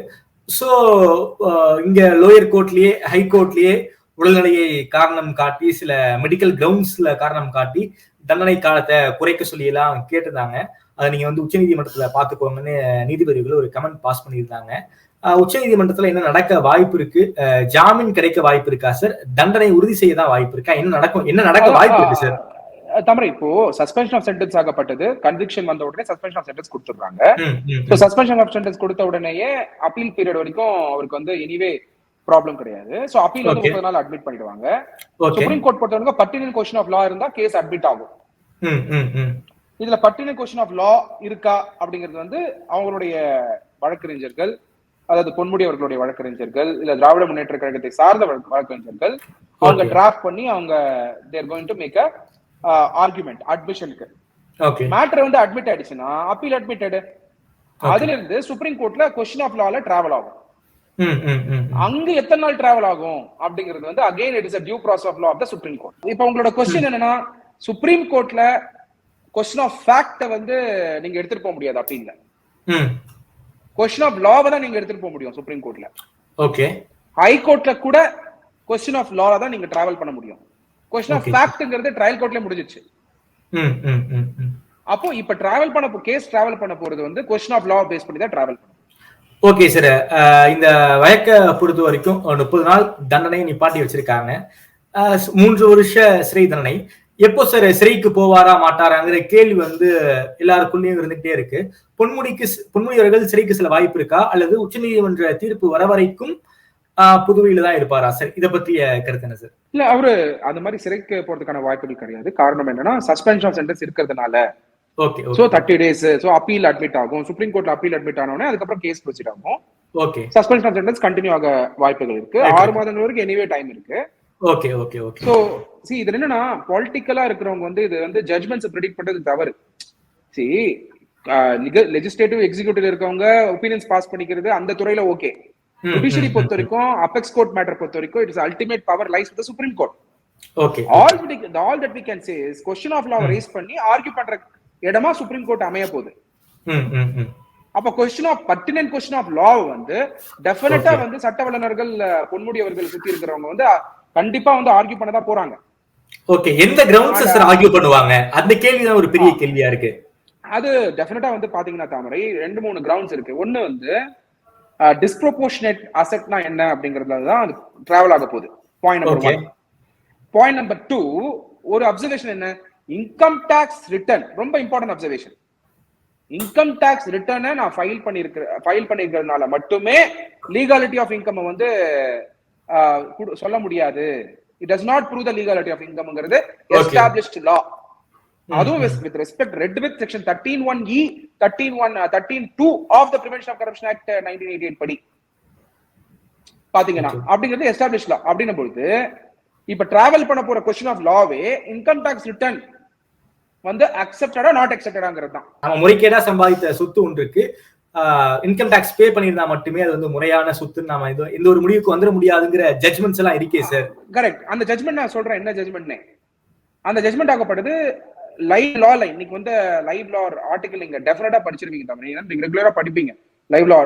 ஸோ இங்க லோயர் கோர்ட்லயே ஹை கோர்ட்லயே உடல்நிலையை காரணம் காட்டி சில மெடிக்கல் கிரவுண்ட்ஸ்ல காரணம் காட்டி தண்டனை காலத்தை குறைக்க சொல்லி எல்லாம் கேட்டிருந்தாங்க. அதை நீங்க வந்து உச்சநீதிமன்றத்துல பாத்துக்கோங்கன்னு நீதிபதிகள் ஒரு கமெண்ட் பாஸ் பண்ணியிருந்தாங்க. உச்சநீதிமன்றத்துல என்ன நடக்க வாய்ப்பு இருக்கு? ஜாமீன் கிடைக்க வாய்ப்பு இருக்கா சார் தண்டனை உறுதி செய்ய தான் வாய்ப்பு இருக்கா? என்ன நடக்கும்? என்ன நடக்க வாய்ப்பு இருக்கு சார் தமிழ் இப்போ சஸ்பென்ஷன் ஆஃப் சென்டென்ஸ் ஆகப்பட்டது கன்விக்ஷன் வந்த உடனே suspension of sentence so suspension of sentence கொடுத்த உடனேயே அப்பீல் பீரியட் வரைக்கும் அவருக்கு வந்து எனிவே ப்ராப்ளம் கிடையாது. ஸோ அப்பீல் வந்து. முப்பது நாள் அட்மிட் பண்ணிடுவாங்க. சுப்ரீம் கோர்ட் பொறுத்தவரைக்கும் பர்டினல் கொஸ்டின் ஆஃப் லா இருந்தா கேஸ் அட்மிட் ஆகும். இதுல பர்டினல் கொஸ்டின் ஆஃப் லா இருக்கா அப்படிங்கிறது வந்து அவங்களுடைய வழக்கறிஞர்கள் அதாவது பொன்முடி அவர்களுடைய வழக்கறிஞர்கள் இல்ல திராவிட முன்னேற்ற கழகத்தை சார்ந்த வழக்கு- வழக்கறிஞர்கள் அவங்க. டிராஃப்ட் பண்ணி அவங்க there going to make a argument அட்மிஷனுக்கு மேட்டர் வந்து அட்மிட் ஆயிடுச்சுன்னா அப்பீல் அட்மிட்டடு அதுல இருந்து சுப்ரீம் கோர்ட்ல கொஸ்டின் ஆஃப் லால டிராவல் ஆகும். அங்க எத்தனை நாள் டிராவல் ஆகும் அப்படிங்கிறது வந்து again it is due process of law of the supreme court இப்போ உங்களோட கொஸ்டின் என்னன்னா சுப்ரீம் கோர்ட்ல கொஸ்டின் ஆஃப் ஃபேக்ட வந்து நீங்க எடுத்துட்டு போக முடியாது அப்பீல்ல. கொஸ்டின் ஆஃப் லாவை தான் நீங்க எடுத்துட்டு போக முடியும் சுப்ரீம் கோர்ட்ல ஓகே. ஹை கோர்ட்ல கூட கொஸ்டின் ஆஃப் லால தான் நீங்க டிராவல் பண்ண முடியும். Question of. ஃபேக்ட்ங்கிறது ட்ரையல் கோர்ட்ல முடிஞ்சிச்சு. அப்போ இப்ப டிராவல் பண்ண கேஸ் டிராவல் பண்ண போறது வந்து கொஸ்டின் ஆஃப் லா பேஸ் பண்ணி தான் டிராவல் பண்ணும் ஓகே சார் இந்த வழக்கை பொறுத்த வரைக்கும் முப்பது நாள் தண்டனை நிப்பாட்டி வச்சிருக்காங்க. மூன்று வருஷ சிறை தண்டனை. எப்போ சார் சிறைக்கு போவாரா மாட்டாராங்கிற கேள்வி வந்து எல்லாருக்குள்ளேயும் இருந்துகிட்டே இருக்கு. பொன்முடிக்கு பொன்முடி அவர்கள் சிறைக்கு சில வாய்ப்பு இருக்கா? அல்லது உச்சநீதிமன்ற தீர்ப்பு வர வரைக்கும் புதுவையில தான் இருப்பாரா சார் இதை பற்றிய கருத்து என்ன சார் இல்ல அவரு அந்த மாதிரி சிறைக்கு போறதுக்கான வாய்ப்புகள் கிடையாது. காரணம் என்னன்னா சஸ்பென்ஷன் ஆஃப் சென்டென்ஸ் இருக்கிறதுனால. Okay so thirty days so appeal admit ஆகும். சுப்ரீம் கோர்ட்ல அப்பீல் அட்மிட் ஆனோடனே அதுக்கப்புறம் கேஸ் ப்ரொசீட் ஆகும். Okay suspension of sentence continue ஆக வாய்ப்புகள் இருக்கு. ஆறு மாதங்கள் வரைக்கும் எனிவே டைம் இருக்கு. Okay okay okay so see இது என்னன்னா பொலிட்டிக்கலா இருக்கிறவங்க வந்து இது வந்து ஜட்மெண்ட்ஸ் ப்ரெடிக்ட் பண்றது தவறு. சி லெஜிஸ்லேட்டிவ் எக்ஸிக்யூட்டிவ் இருக்கவங்க ஒப்பீனியன்ஸ் பாஸ் பண்ணிக்கிறது அந்த துறையில ஓகே ஜுடிஷியரி பொறுத்த வரைக்கும் அபெக்ஸ் கோர்ட் மேட்டர் பொறுத்த வரைக்கும் it's ultimate power lies with supreme court okay all all that we can say is question of law raise பண்ணி ஆர்கியூ பண்ற இடமா சுப்ரீம் கோர்ட் அமைய போகுது. அப்ப question of pertinent question of law வந்து டெஃபினட்டா. வந்து சட்ட வல்லுநர்கள் அஹ், பொன்முடி அவர்கள் சுத்தி இருக்கிறவங்க வந்து கண்டிப்பா வந்து ஆர்கியூ பண்ண தான் போறாங்க. ஓகே எந்த கிரவுண்ட்ஸ் சார் ஆர்கியூ பண்ணுவாங்க? அந்த கேள்விதான் ஒரு பெரிய கேள்வியா இருக்கு. அது டெஃபினட்டா வந்து பாத்தீங்கன்னா தாமரை ரெண்டு மூணு கிரவுண்ட்ஸ் இருக்கு. ஒண்ணு வந்து டிஸ்ப்ரோபோர்ஷனேட் அசெட்னா என்ன அப்படிங்கறதுல தான் அது டிராவல் ஆக போகுது. Point number. One point number two ஒரு அப்சர்வேஷன் என்ன? இன்கம் டாக்ஸ் ரிட்டர்ன் ரொம்ப இம்பார்ட்டன்ட் அப்சர்வேஷன் இன்கம் டாக்ஸ் ரிட்டர்னை நான் ஃபைல் பண்ணிருக்கிற ஃபைல் பண்ணிருக்கிறதுனால மட்டுமே லீகாலிட்டி ஆஃப் இன்கம் வந்து சொல்ல முடியாது. It does not prove the legality of இன்கம்ங்கிறது. Established law அதுவும் with respect read with section thirteen one E thirteen one thirteen two of the prevention of corruption act nineteen eighty eight படி. பாத்தீங்கன்னா அப்படிங்கிறது establish லா அப்படின்னும் பொழுது இப்ப travel பண்ண போற question of லாவே இன்கம் டாக்ஸ் ரிட்டர்ன் வந்து அக்செப்டடா நாட் அக்செப்டடாங்கிறது தான். நம்ம முறைகேடா சம்பாதித்த சொத்து ஒன்று இருக்கு. இன்கம் டேக்ஸ் பே பண்ணியிருந்தா மட்டுமே அது வந்து முறையான சொத்துன்னு நாம இது எந்த ஒரு முடிவுக்கு வந்துட முடியாதுங்கிற ஜட்மெண்ட்ஸ் எல்லாம் இருக்கே சார் கரெக்ட் அந்த ஜட்மெண்ட் நான் சொல்றேன். என்ன ஜட்மெண்ட்னு அந்த ஜட்மெண்ட் ஆகப்படுது லைவ் லா. இன்னைக்கு வந்து லைவ் லா ஆர்டிகல் நீங்க டெஃபினட்டா படிச்சிருப்பீங்க தமிழ் ஏன்னா நீங்க ரெகுலரா படிப்பீங்க. லைவ் லா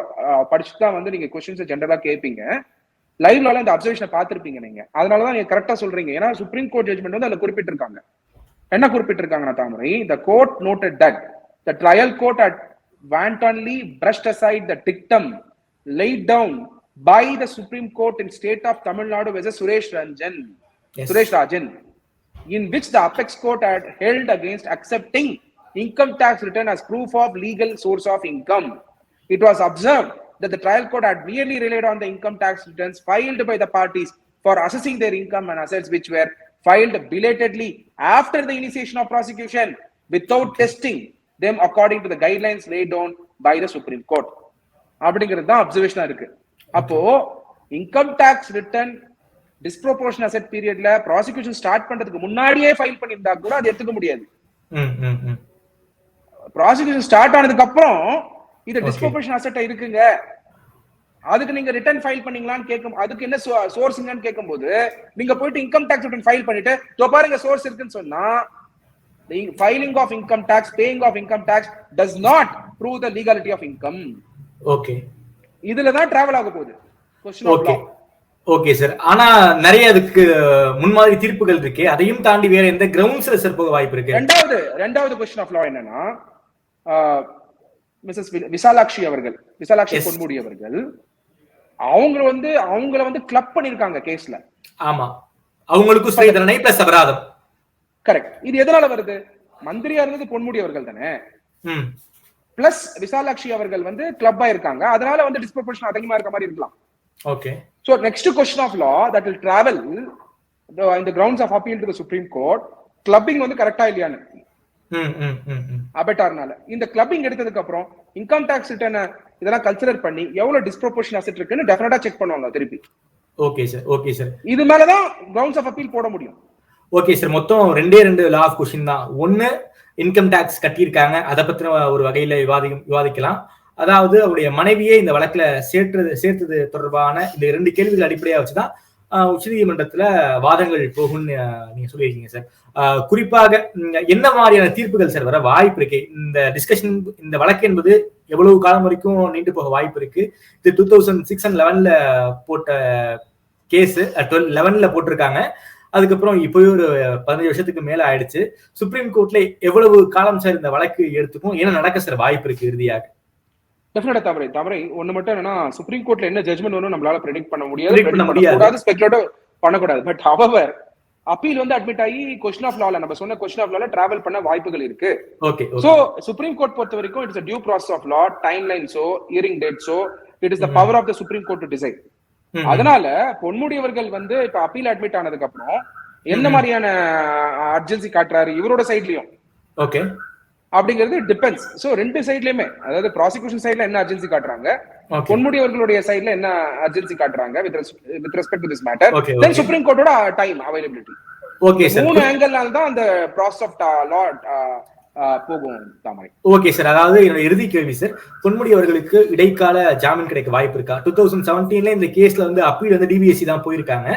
படிச்சுட்டு தான் வந்து நீங்க கொஸ்டின்ஸ் ஜென்ரலா கேட்பீங்க லைவ் லால இந்த அப்சர்வேஷனை பாத்திருப்பீங்க நீங்க. அதனாலதான் நீங்க கரெக்டா சொல்றீங்க. ஏன்னா சுப்ரீம் கோர்ட் ஜட்மெண்ட் வந்து அதுல குறிப்பிட்டிருக்காங்க. என்ன குறிப்பிட்டிருக்காங்கன்னா Thamarai? The court noted that the trial court at wantonly brushed aside the dictum laid down by the Supreme Court in state of Tamil Nadu versus Suresh Ranjan, Yes. Suresh Rajan, in which the apex court had held against accepting income tax return as proof of legal source of income. It was observed that the trial court had merely relied on the income tax returns filed by the parties for assessing their income and assets which were filed belatedly after the initiation of prosecution without testing them according to the guidelines laid down by the Supreme Court. அப்படிங்கிறது தான் அப்சர்வேஷனா இருக்கு அப்போ income tax return disproportion asset பீரியட்ல prosecution start பண்றதுக்கு முன்னாடியே file பண்ணியிருந்தா கூட அது எடுத்துக்க முடியாது. ப்ராசிக்யூஷன் ஸ்டார்ட் ஆனதுக்கு அப்புறம் இது. டிஸ்ப்ரோபோர்ஷன் அசெட் இருக்குங்க அதுக்கு நீங்க ரிட்டர்ன் ஃபைல் பண்ணீங்களான்னு கேட்கும் அதுக்கு என்ன சோர்ஸுங்கன்னு கேட்கும்போது நீங்க போயிட்டு இன்கம் டாக்ஸ் ரிட்டர்ன் ஃபைல் பண்ணிட்டு பாருங்க சோர்ஸ் இருக்குன்னு சொன்னா filing of income tax paying of income tax does not prove the legality of income okay இதுல தான் டிராவல் ஆக போகுது. ஓகே ஓகே சார் ஆனா நிறைய அதுக்கு முன்மாதிரி தீர்ப்புகள் இருக்கு. அதையும் தாண்டி வேற எந்த கிரவுண்ட்ஸ்ல சார் போக வாய்ப்பு இருக்கு? ரெண்டாவது ரெண்டாவது கொஸ்டின் ஆஃப் லா என்னன்னா மிஸ்ஸஸ் விசாலாட்சி அவர்கள் விசாலாட்சி. பொன்முடி அவர்கள் அவங்க வந்து அவங்கள வந்து கிளப் பண்ணிருக்காங்க கேஸ்ல ஆமா. அவங்களுக்கும் சிறை தண்டனை பிளஸ் அபராதம். கரெக்ட் இது எதனால வருது? மந்திரியா இருந்தது பொன்முடி அவர்கள் தானே. பிளஸ் விசாலாட்சி அவர்கள் வந்து கிளப் ஆயிருக்காங்க அதனால வந்து டிஸ்ப்ரொபோர்ஷன் அதிகமா இருக்க மாதிரி இருக்கலாம். Okay of law that will travel the, in the grounds of appeal to the Supreme Court, clubbing வந்து கரெக்டா இல்லையான்னு. அபெட்டார்னால இந்த கிளப்பிங் எடுத்ததுக்கு அப்புறம் இன்கம் டாக்ஸ் ரிட்டர்ன் இதெல்லாம் கன்சிடர் பண்ணி எவ்வளவு டிஸ்ப்ரோபோர்ஷன் அசெட் இருக்குன்னு டெஃபினட்டா செக் பண்ணுவாங்க திருப்பி. ஓகே சார் ஓகே சார் இது மேலதான் கிரவுண்ட்ஸ் ஆஃப் அப்பீல் போட முடியும். ஓகே சார் மொத்தம் ரெண்டே ரெண்டு லா ஆஃப் கொஷின் தான். ஒன்னு இன்கம் டேக்ஸ் கட்டியிருக்காங்க. அதை பத்தின ஒரு வகையில விவாதி விவாதிக்கலாம். அதாவது அவருடைய மனைவியே இந்த வழக்குல சேர்த்தது சேர்த்தது தொடர்பான இந்த இரண்டு கேள்விகள் அடிப்படையா வச்சுதான் தான் உச்சநீதிமன்றத்தில் வாதங்கள் போகும்னு நீங்கள் நீங்க சொல்லியிருக்கீங்க சார் குறிப்பாக என்ன மாதிரியான தீர்ப்புகள் சார் வர வாய்ப்பு இருக்கு? இந்த டிஸ்கஷன் இந்த வழக்கு என்பது எவ்வளவு காலம் வரைக்கும் நீண்டு போக வாய்ப்பு இருக்கு? இது டூ தௌசண்ட் சிக்ஸ் அண்ட் லெவன்ல போட்ட கேஸ் டுவெல் லெவன்ல போட்டிருக்காங்க. அதுக்கப்புறம் இப்போ ஒரு பதினஞ்சு வருஷத்துக்கு மேல ஆயிடுச்சு. சுப்ரீம் கோர்ட்ல எவ்வளவு காலம் சார் இந்த வழக்கு எடுத்துக்கும்? என்ன நடக்க சார் வாய்ப்பு இருக்கு இறுதியாக? டெஃபினட்டா தவறை தவறை. ஒண்ணு மட்டும் என்னன்னா சுப்ரீம் கோர்ட்ல என்ன ஜட்மெண்ட் வரும் நம்மளால ப்ரெடிக்ட் பண்ண முடியாது. பண்ண ஸ்பெகுலேட்டிவ் பண்ணக்கூடாது பட் ஹவவர் அப்பீல் வந்து அட்மிட் ஆகி கொஸ்டின் ஆஃப் லால நம்ம சொன்ன கொஸ்டின் ஆஃப் லால டிராவல் பண்ண வாய்ப்புகள் இருக்கு. ஓகே சோ சுப்ரீம் கோர்ட் பொறுத்த வரைக்கும் it's due process of law time லைன்ஸோ hearing டேட்ஸோ it is the power of the supreme court to decide அதனால பொன்முடி அவர்கள் வந்து இப்ப அப்பீல் அட்மிட் ஆனதுக்கு அப்புறம் என்ன மாதிரியான அர்ஜென்சி காட்டுறாரு இவரோட சைட்லயும் ஓகே. அப்படிங்கிறது டிபெண்ட்ஸ் சோ ரெண்டு சைட்லயுமே அதாவது ப்ராசிக்யூஷன் சைடுல என்ன அர்ஜென்சி காட்டுறாங்க? ஓகே. பொன்முடி அவர்களுடைய சைடுல என்ன அர்ஜென்சி காட்டுறாங்க with respect to this matter then. Supreme கோர்ட்டோட time availability okay மூணு ஆங்கிள்னால தான் அந்த ப்ராசஸ் ஆஃப் லா போகும் தாமரை. ஓகே சார் அதாவது என்னோட இறுதி கேள்வி சார் பொன்முடி அவர்களுக்கு இடைக்கால ஜாமீன் கிடைக்க வாய்ப்பு இருக்கா? டூ தௌசண்ட் செவன்டீன்ல இந்த கேஸ்ல வந்து அப்பீல் வந்து டிபிஎஸ்சி தான் போயிருக்காங்க.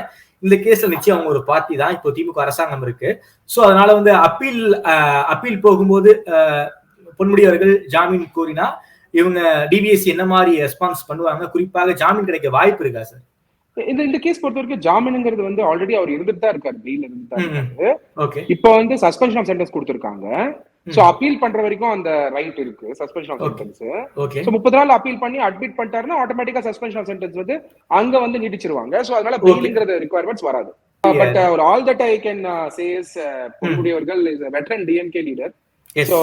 இந்த கேஸ்ல நிச்சயம் அவங்க ஒரு பார்ட்டி தான். இப்போ திமுக அரசாங்கம் இருக்கு. சோ அதனால வந்து அப்பீல் அப்பீல் போகும்போது பொன்முடி அவர்கள் ஜாமீன் கோரினா இவங்க டிபிஎஸ்சி என்ன மாதிரி ரெஸ்பான்ஸ் பண்ணுவாங்க? குறிப்பாக ஜாமீன் கிடைக்க வாய்ப்பு இருக்கா சார் இந்த இந்த கேஸ் பொறுத்த வரைக்கும் ஜாமீனுங்கிறது வந்து ஆல்ரெடி அவர் இருந்துட்டு தான் இருக்காரு பெயில் இருந்துட்டு தான். இருக்காரு. இப்போ வந்து சஸ்பென்ஷன் ஆஃப் சென்டென்ஸ் கொடுத்திருக்காங்க. சோ அப்பீல் பண்ற வரைக்கும் அந்த ரைட் இருக்கு சஸ்பென்ஷன் ஆஃப். சென்டென்ஸ் சோ முப்பது நாள் அப்பீல் பண்ணி அட்மிட் பண்ணிட்டாருன்னா ஆட்டோமேட்டிக்கா சஸ்பென்ஷன் ஆஃப் சென்டென்ஸ் வந்து அங்க வந்து நீடிச்சிருவாங்க சோ அதனால பெயிலுங்கிறது ரிக்குவயர்மெண்ட்ஸ் வராது. But all that I can says Ponmudi அவர்கள் is veteran DMK leader so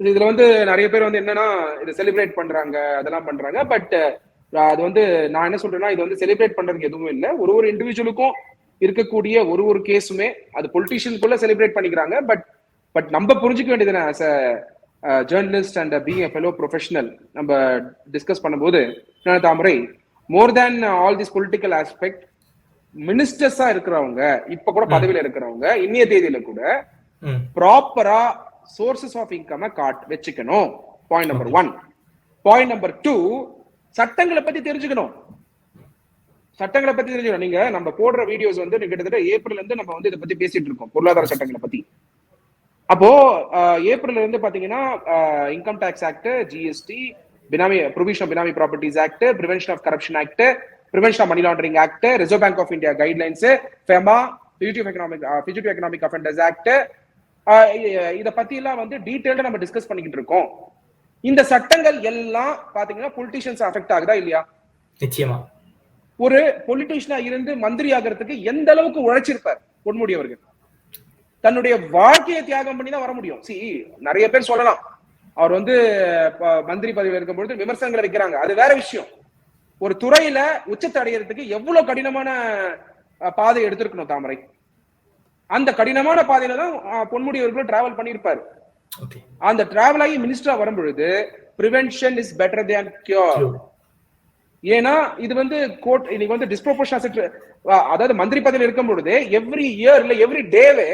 இதுல வந்து நிறைய பேர் வந்து என்னன்னா இதை செலிப்ரேட் பண்றாங்க அதெல்லாம் பண்றாங்க. பட் அது வந்து நான் என்ன சொல்றேன்னா இது வந்து செலிப்ரேட் பண்றதுக்கு எதுவும் இல்ல. ஒரு ஒரு இண்டிவிஜுவலுக்கும் இருக்கக்கூடிய ஒரு ஒரு கேஸுமே அது பொலிட்டிஷியனுக்குள்ள செலிப்ரேட் பண்ணிக்கிறாங்க. பட் பட் நம்ம புரிஞ்சுக்க வேண்டியது as a journalist and being a fellow professional நம்ம டிஸ்கஸ் பண்ணும்போது நான் Thamarai more than all this political aspect மினிஸ்டர்ஸா இருக்கிறவங்க இப்ப கூட பதவியில இருக்கிறவங்க இன்னைய தேதியில கூட ப்ராப்பரா சோர்சஸ் ஆஃப் இன்கம் காட் வச்சுக்கணும். Point number one point number two சட்டங்களை பத்தி தெரிஞ்சுக்கணும். சட்டங்களை பத்தி தெரிஞ்சுக்கணும். நீங்க நம்ம போடுற வீடியோஸ் வந்து கிட்டத்தட்ட ஏப்ரல்ல இருந்து நம்ம வந்து இதை பத்தி பேசிட்டு இருக்கோம் பொருளாதார சட்டங்களை பத்தி. அப்போ அஹ், ஏப்ரல்ல இருந்து பாத்தீங்கன்னா income tax act GST benami provision benami properties act prevention of corruption act prevention of money laundering act reserve bank of India guidelines FEMA fugitive economic fugitive economic offenders act இத பத்தி எல்லாம் வந்து டீடைல்டா நம்ம டிஸ்கஸ் பண்ணிக்கிட்டு இருக்கோம். இந்த சட்டங்கள் எல்லாம் பாத்தீங்கன்னா பொலிட்டிஷியன்ஸ் அஃபெக்ட் ஆகுதா இல்லையா? நிச்சயமா. ஒரு பொலிட்டிஷியனா இருந்து மந்திரி ஆகிறதுக்கு எந்த அளவுக்கு உழைச்சிருப்பார்? பொன்முடி அவர்கள். தன்னுடைய வாழ்க்கையை தியாகம் பண்ணி தான் வர முடியும். சி நிறைய பேர் சொல்லலாம். அவர் வந்து மந்திரி பதவியில் இருக்கும்பொழுது விமர்சனங்களை வைக்கிறாங்க. அது வேற விஷயம். ஒரு துறையில உச்சத்தை அடையிறதுக்கு எவ்வளவு கடினமான பாதை எடுத்திருக்கணும் தாமரை. அந்த கடினமான பாதையில தான் பொன்முடி அவர்களும் டிராவல் பண்ணியிருப்பாரு. அந்த டிராவல் ஆகி மினிஸ்டரா வரும்பொழுது prevention is better than cure ஏன்னா இது வந்து கோர்ட் இன்னைக்கு வந்து டிஸ்ப்ரோபோர்ஷன் அதாவது மந்திரி பதவியில் இருக்கும் பொழுது எவ்ரி இயர் இல்ல எவ்ரி டேவே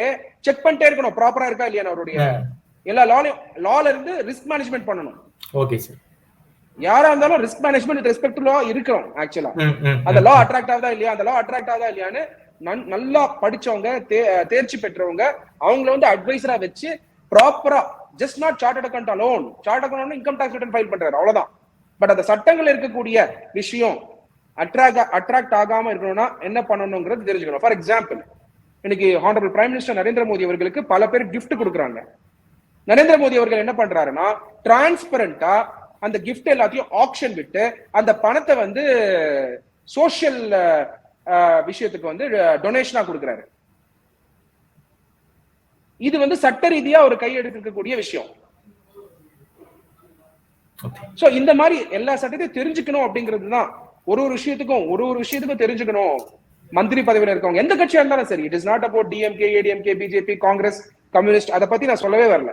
செக் பண்ணிட்டே இருக்கணும். ப்ராப்பரா இருக்கா இல்லையா அவருடைய எல்லா லாலையும் லால இருந்து ரிஸ்க் மேனேஜ்மெண்ட் பண்ணணும். ஓகே சார் யாரா இருந்தாலும் ரிஸ்க் மேனேஜ்மெண்ட் ரெஸ்பெக்ட் லா இருக்கணும் ஆக்சுவலா அந்த லா அட்ராக்ட் ஆகுதா இல்லையா? அந்த லா அட்ராக்ட் ஆகுதா இல்லையான்னு நல்லா படிச்சவங்க தேர்ச்சி பெற்றவங்க அவங்கள வந்து அட்வைசரா வச்சு ப்ராப்பரா just not chartered accountant alone chartered accountant income tax return file பண்றாரு அவ்வளவுதான். பட் அந்த சட்டங்கள் இருக்கக்கூடிய விஷயம் அட்ராக்ட் அட்ராக்ட் ஆகாம இருக்கணும்னா என்ன பண்ணணுங்கிறது தெரிஞ்சுக்கணும். ஃபார் எக்ஸாம்பிள் இன்னைக்கு honourable prime minister Narendra Modi அவர்களுக்கு பல பேர் gift கொடுக்குறாங்க. நரேந்திர மோடி அவர்கள் என்ன பண்றாருன்னா டிரான்ஸ்பரண்டா அந்த gift எல்லாத்தையும் ஆக்ஷன் விட்டு அந்த பணத்தை வந்து சோஷியல் விஷயத்துக்கு வந்து டொனேஷனா கொடுக்குறாரு. இது வந்து சட்ட ரீதியா ஒரு கையெடுக்கக்கூடிய விஷயம். சோ இந்த மாதிரி எல்லா சட்டத்தையும் தெரிஞ்சுக்கணும் அப்படிங்கிறது தான். ஒரு ஒரு விஷயத்துக்கும் ஒரு ஒரு விஷயத்துக்கும் தெரிஞ்சுக்கணும். மந்திரி பதவியில இருக்கவங்க எந்த கட்சியா இருந்தாலும் சரி it is not about DMK ADMK BJP Congress communist அதை பத்தி நான் சொல்லவே வரல.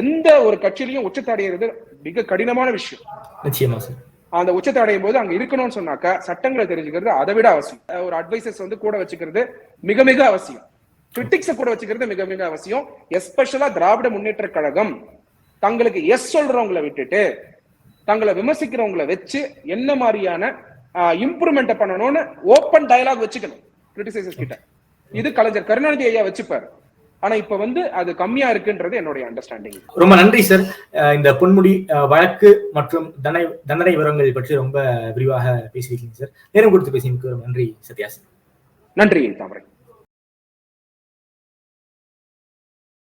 எந்த ஒரு கட்சியிலையும் உச்சத்தை அடையிறது மிக கடினமான விஷயம். நிச்சயமா சார் அந்த உச்சத்தை அடையும் போது அங்க இருக்கணும்னு சொன்னாக்கா சட்டங்களை தெரிஞ்சுக்கிறது அதை விட அவசியம். ஒரு அட்வைசர்ஸ் வந்து கூட வச்சுக்கிறது மிக மிக அவசியம். கிரிட்டிக்ஸ கூட வச்சுக்கிறது மிக மிக அவசியம். எஸ்பெஷலா திராவிட முன்னேற்ற கழகம் தங்களுக்கு எஸ் சொல்றவங்களை விட்டுட்டு தங்களை விமர்சிக்கிறவங்களை வச்சு என்ன மாதிரியான இம்ப்ரூவ்மெண்ட் பண்ணணும்னு ஓப்பன் டயலாக் வச்சுக்கணும் கிரிட்டிசைசர்ஸ் கிட்ட. இது கலைஞர் கருணாநிதி ஐயா வச்சுப்பாரு. ஆனா இப்ப வந்து அது கம்மியா இருக்குன்றது என்னுடைய அண்டர்ஸ்டாண்டிங் ரொம்ப நன்றி சார் இந்த பொன்முடி வழக்கு மற்றும் தண்டனை தண்டனை விவரங்கள் பற்றி ரொம்ப விரிவாக பேசியிருக்கீங்க சார் நேரம் கொடுத்து பேசியதுக்கு நன்றி சத்யா நன்றி தாமரை.